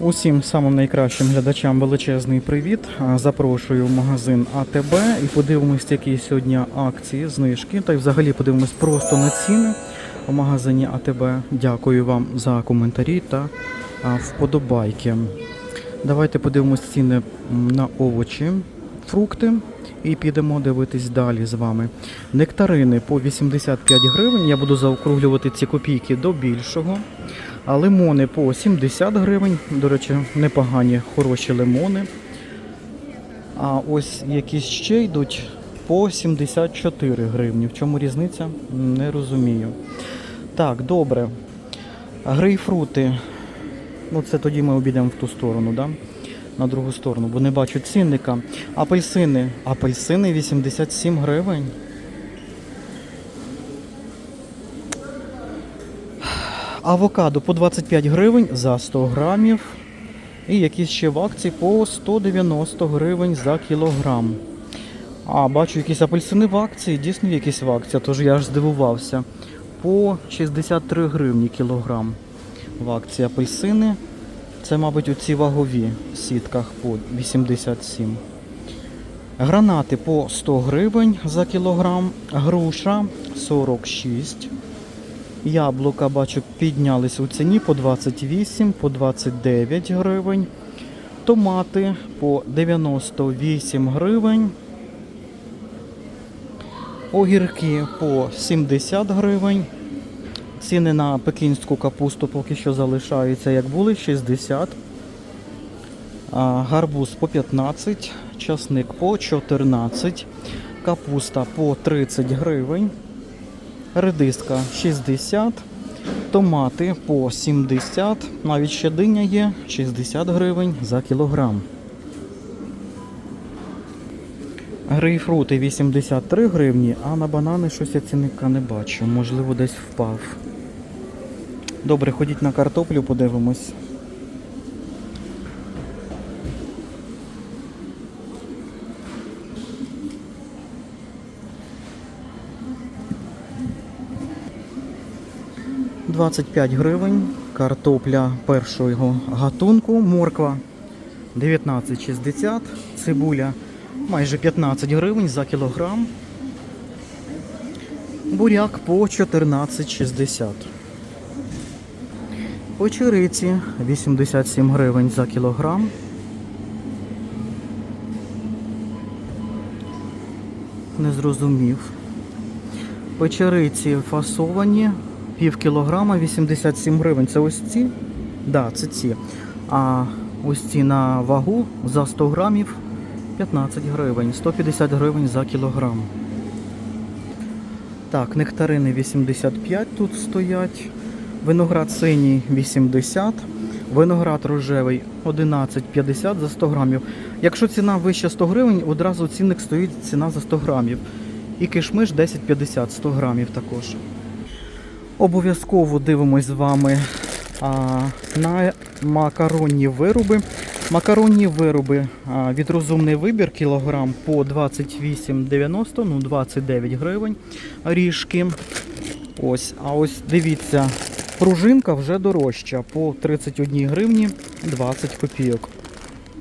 Усім самим найкращим глядачам величезний привіт. Запрошую в магазин АТБ і подивимось, які сьогодні акції, знижки. Та й взагалі подивимось просто на ціни в магазині АТБ. Дякую вам за коментарі та вподобайки. Давайте подивимось ціни на овочі, фрукти і підемо дивитись далі з вами. Нектарини по 85 гривень. Я буду заокруглювати ці копійки до більшого. А лимони по 70 гривень. До речі, непогані, хороші лимони. А ось якісь ще йдуть по 74 гривні. В чому різниця? Не розумію. Так, добре. Грейпфрути. Ну, це тоді ми обійдемо в ту сторону, да? на другу сторону, бо не бачу цінника. Апельсини. Апельсини 87 гривень. Авокадо по 25 гривень за 100 грамів. І якісь ще в акції по 190 гривень за кілограм. А, бачу якісь апельсини в акції, дійсно якісь в акції, тож я аж здивувався. По 63 гривні кілограм в акції апельсини. Це, мабуть, у ці вагові сітках по 87. Гранати по 100 гривень за кілограм, груша 46. Яблука, бачу, піднялись у ціні по 28, по 29 гривень. Томати по 98 гривень. Огірки по 70 гривень. Ціни на пекінську капусту поки що залишаються, як були, 60. А, гарбуз по 15, часник по 14, капуста по 30 гривень, редиска 60, томати по 70, навіть ще диня є 60 гривень за кілограм. Грейпфрути 83 гривні, а на банани щось я цінника не бачу. Можливо, десь впав. Добре, ходіть на картоплю, подивимось. – 25 гривень, картопля першого гатунку, морква 19,60, цибуля майже 15 гривень за кілограм, буряк по 14,60. Очериці 87 гривень за кілограм. Не зрозумів. Печериці фасовані пів кілограма 87 гривень. Це ось ці? Так, да, це ці. А ось ці на вагу за 100 грамів 15 гривень, 150 гривень за кілограм. Так, нектарини 85 тут стоять. Виноград синій 80, виноград рожевий 11,50 за 100 грамів. Якщо ціна вища 100 гривень, одразу цінник стоїть ціна за 100 грамів. І кишмиш 10,50 100 грамів також. Обов'язково дивимось з вами а, на макаронні вироби. Макаронні вироби а, від розумний вибір кілограм по 28,90, ну 29 гривень ріжки. Ось, а ось дивіться, пружинка вже дорожча по 31 гривні 20 копійок.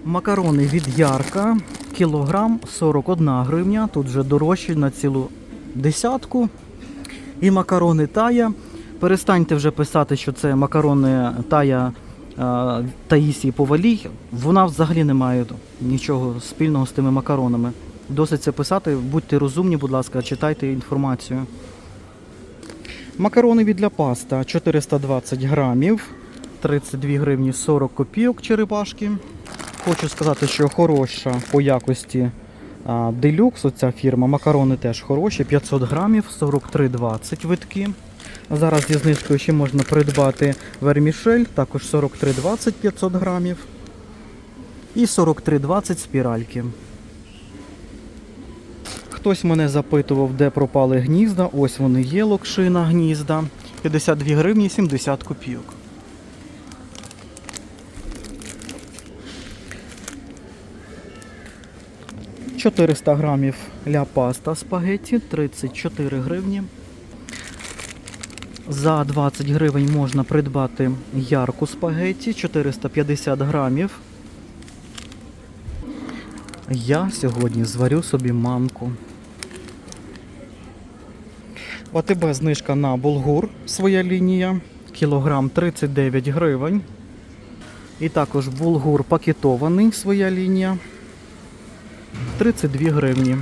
Макарони від Ярка, кілограм 41 гривня, тут вже дорожчі на цілу десятку. І макарони тая. Перестаньте вже писати, що це макарони тая а, Таїсії Повалій. Вона взагалі не має нічого спільного з тими макаронами. Досить це писати, будьте розумні, будь ласка, читайте інформацію. Макарони для паста 420 грамів, 32 гривні 40 копійок черепашки. Хочу сказати, що хороша по якості делюкс, оця фірма. Макарони теж хороші, 500 грамів, 43,20 витки. Зараз зі знижкою ще можна придбати вермішель, також 43,20 500 грамів. І 43,20 спіральки. Хтось мене запитував, де пропали гнізда. Ось вони є, локшина гнізда. 52 гривні 70 копійок. – 400 грамів ля паста спагетті, 34 гривні. За 20 гривень можна придбати ярку спагетті 450 грамів. Я сьогодні зварю собі манку. В АТБ знижка на булгур, своя лінія, кілограм 39 гривень. І також булгур пакетований, своя лінія, 32 гривні.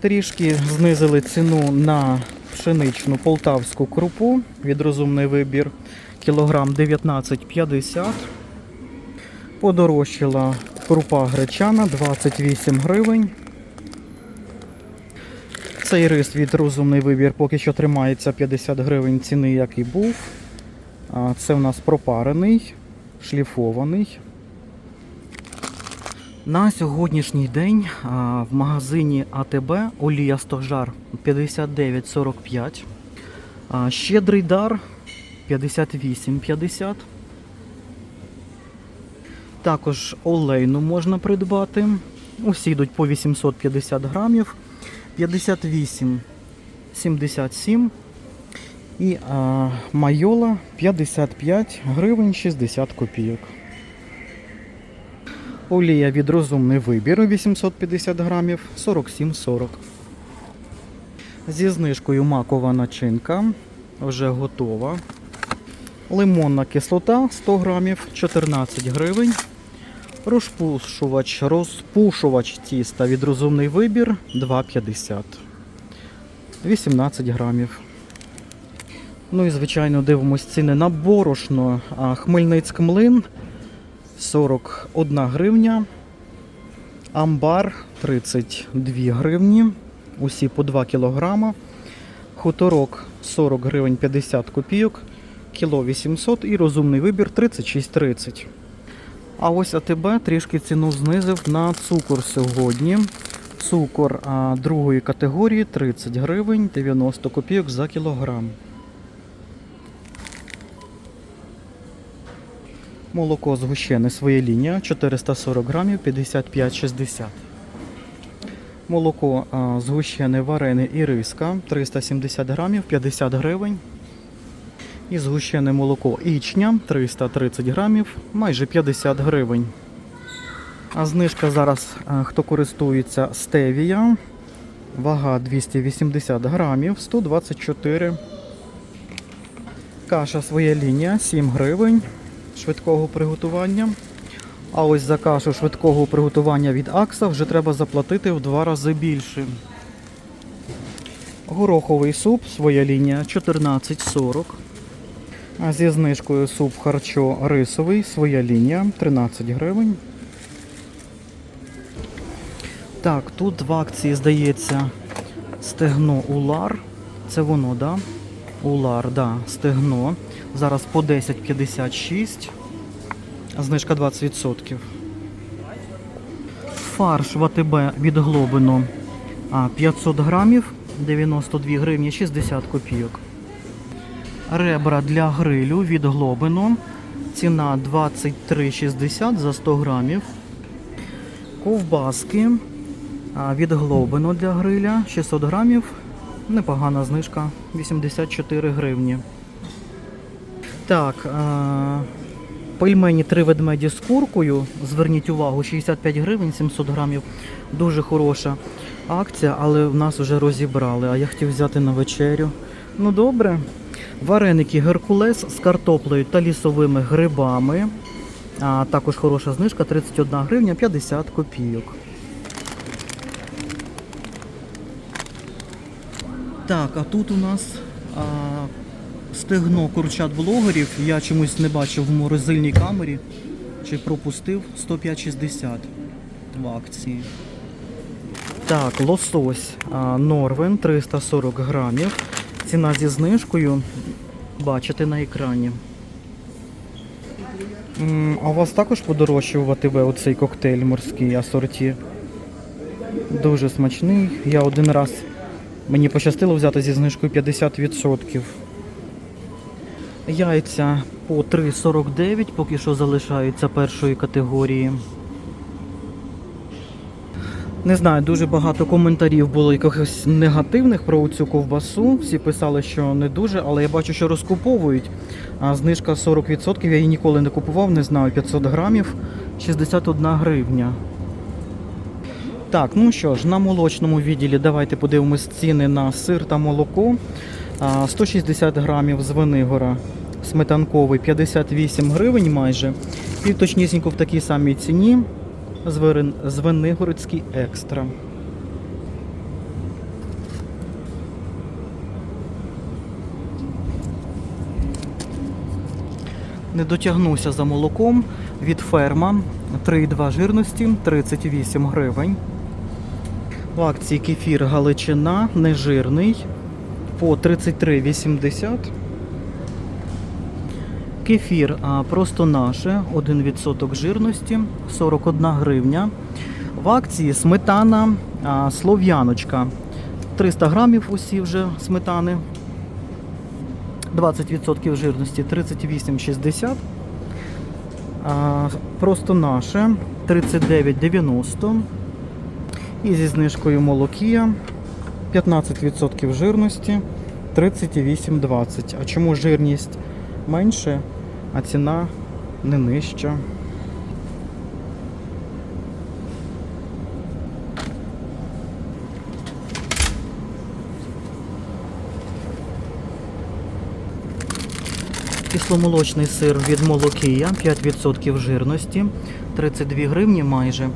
Трішки знизили ціну на пшеничну полтавську крупу від розумний вибір, кілограм 19,50. Подорожчала крупа гречана 28 гривень. Цей рис від розумний вибір поки що тримається 50 гривень ціни, як і був. Це у нас пропарений, шліфований. На сьогоднішній день в магазині АТБ олія стожар 59,45. а, Щедрий дар 58,50. Також олейну можна придбати. Усі йдуть по 850 грамів. 58,77. І а, майола 55 гривень 60 копійок. Олія від розумний вибір 850 грамів 47,40. Зі знижкою макова начинка вже готова. Лимонна кислота 100 грамів 14 гривень. Розпушувач, розпушувач тіста від розумний вибір 2,50. 18 грамів. Ну і звичайно дивимось ціни на борошно. Хмельницьк млин 41 гривня. Амбар 32 гривні. Усі по 2 кілограма. Хуторок 40 гривень 50 копійок. Кіло 800 і розумний вибір 36,30. А ось АТБ трішки ціну знизив на цукор сьогодні. Цукор другої категорії 30 гривень 90 копійок за кілограм. Молоко згущене своє лінія 440 грамів 55,60. Молоко згущене варене і риска 370 грамів 50 гривень. І згущене молоко ічня 330 грамів, майже 50 гривень. А знижка зараз, хто користується стевія. Вага 280 грамів, 124. Каша своя лінія 7 гривень швидкого приготування. А ось за кашу швидкого приготування від Акса вже треба заплатити в два рази більше. Гороховий суп, своя лінія 14,40. А зі знижкою суп харчо рисовий, своя лінія 13 гривень. Так, тут в акції здається стегно улар. Це воно, да? Улар, да, стегно. Зараз по 10,56. Знижка 20%. Фарш в АТБ від Глобино 500 грамів, 92 гривні 60 копійок. Ребра для грилю від Глобино. Ціна 23,60 за 100 грамів. Ковбаски від Глобино для гриля 600 грамів. Непогана знижка 84 гривні. Так, а, пельмені три ведмеді з куркою. Зверніть увагу, 65 гривень 700 грамів. Дуже хороша акція, але в нас вже розібрали. А я хотів взяти на вечерю. Ну добре. Вареники Геркулес з картоплею та лісовими грибами. А також хороша знижка 31 гривня 50 копійок. Так, а тут у нас а, стегно курчат блогерів. Я чомусь не бачив в морозильній камері. Чи пропустив 105,60 в акції. Так, лосось Норвен 340 грамів. Ціна зі знижкою. Бачите на екрані. А у вас також подорожчав в оцей коктейль морський асорті? Дуже смачний. Я один раз мені пощастило взяти зі знижкою 50%. Яйця по 3,49 поки що залишаються першої категорії. Не знаю, дуже багато коментарів було якихось негативних про цю ковбасу. Всі писали, що не дуже, але я бачу, що розкуповують. А знижка 40%, я її ніколи не купував, не знаю, 500 грамів, 61 гривня. Так, ну що ж, на молочному відділі давайте подивимось ціни на сир та молоко. А, 160 грамів з Венигора сметанковий 58 гривень майже. І точнісінько в такій самій ціні Звенигородський екстра. Не дотягнуся за молоком від ферма 3,2 жирності 38 гривень. В акції кефір Галичина нежирний по 33,80. Кефір просто наше, 1% жирності, 41 гривня. В акції сметана слов'яночка. 300 грамів усі вже сметани. 20% жирності 38,60. Просто наше 39,90. І зі знижкою молокія 15% жирності 38,20. А чому жирність менше, а ціна не нижча? Кисломолочний сир від Молокія, 5% жирності, 32 гривні майже.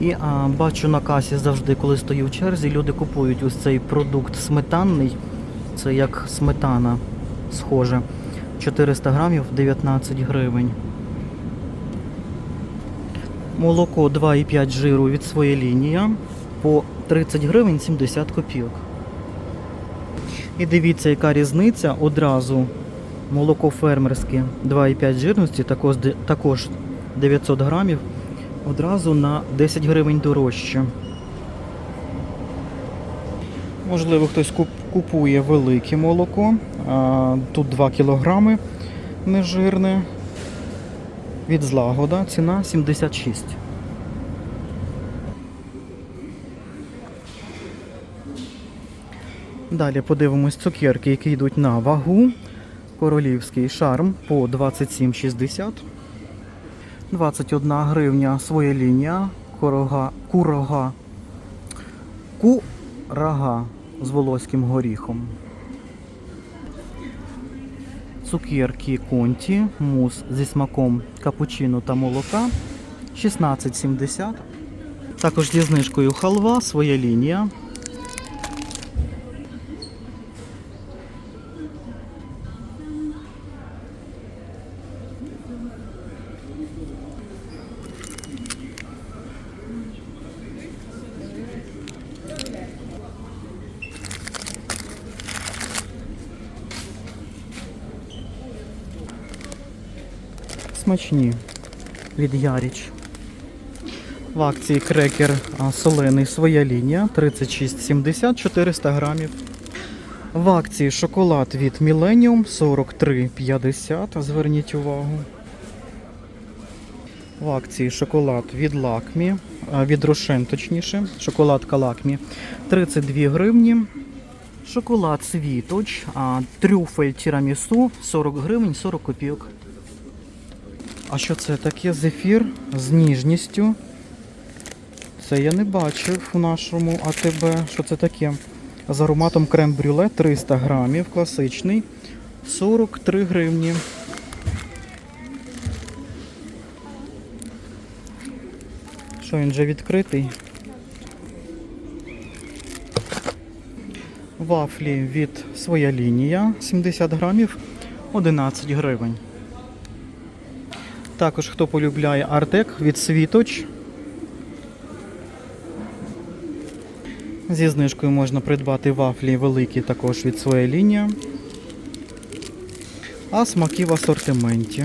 І а, бачу на касі завжди, коли стою в черзі, люди купують ось цей продукт сметанний. Це як сметана схоже. 400 грамів 19 гривень. Молоко 2,5 жиру від своєї лінії по 30 гривень 70 копійок. І дивіться, яка різниця одразу. Молоко фермерське 2,5 жирності, також, також 900 грамів, одразу на 10 гривень дорожче. Можливо, хтось купує велике молоко. Тут 2 кілограми нежирне. Від злагода ціна 76. Далі подивимось цукерки, які йдуть на вагу. Королівський шарм по 27,60. 21 гривня своя лінія. Курага. Курага з волоським горіхом. Цукерки конті, мус зі смаком капучино та молока 16,70. Також зі знижкою халва, своя лінія. Смачні від Яріч. В акції крекер солений своя лінія 36,70 400 грамів. В акції шоколад від Millennium 43,50. Зверніть увагу. В акції шоколад від Лакмі, від Рошен, точніше, шоколадка Лакмі 32 гривні. Шоколад Світоч, трюфель тірамісу 40 гривень 40 копійок. А що це таке? Зефір з ніжністю. Це я не бачив у нашому АТБ. Що це таке? З ароматом крем-брюле 300 грамів, класичний. 43 гривні. Що він вже відкритий? Вафлі від своя лінія 70 грамів 11 гривень. Також хто полюбляє Артек від Світоч. Зі знижкою можна придбати вафлі великі також від своєї лінії. А смаки в асортименті.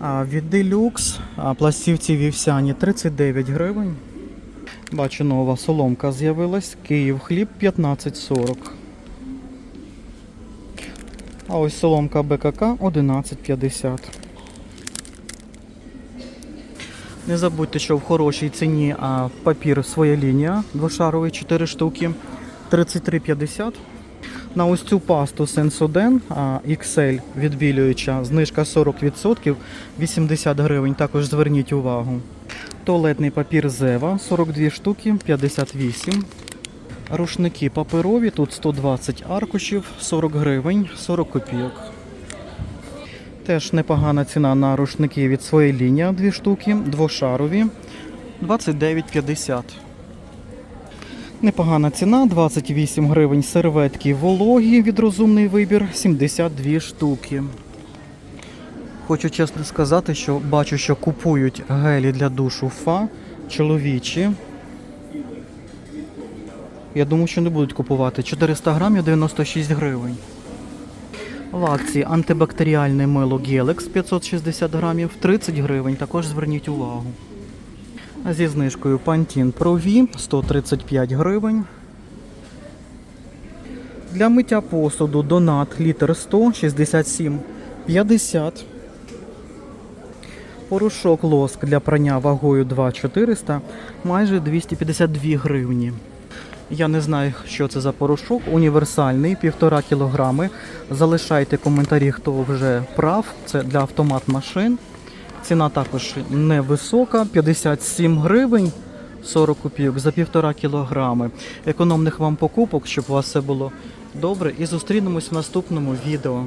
А від а, пластівці вівсяні 39 гривень. Бачу, нова соломка з'явилась. Київ хліб 15,40. А ось соломка БКК 11,50. Не забудьте, що в хорошій ціні а, папір своя лінія двошаровий 4 штуки 33,50. На ось цю пасту Sensoden XL відбілююча, знижка 40%, 80 гривень. Також зверніть увагу. Туалетний папір Зева 42 штуки, 58. Рушники паперові, тут 120 аркушів, 40 гривень, 40 копійок. Теж непогана ціна на рушники від своєї лінії, 2 штуки, двошарові, 29,50. Непогана ціна, 28 гривень серветки вологі від розумний вибір, 72 штуки. Хочу чесно сказати, що бачу, що купують гелі для душу фа чоловічі. Я думаю, що не будуть купувати. 400 грамів 96 гривень. В акції антибактеріальне мило Гелекс 560 грамів 30 гривень. Також зверніть увагу. Зі знижкою Pantene Pro V 135 гривень. Для миття посуду Донат літр 100 67 50. Порошок лоск для прання вагою 2,400 майже 252 гривні. Я не знаю, що це за порошок. Універсальний, 1,5 кілограми. Залишайте коментарі, хто вже прав. Це для автомат машин. Ціна також невисока, 57 гривень 40 копійок за 1,5 кілограми. Економних вам покупок, щоб у вас все було добре. І зустрінемось в наступному відео.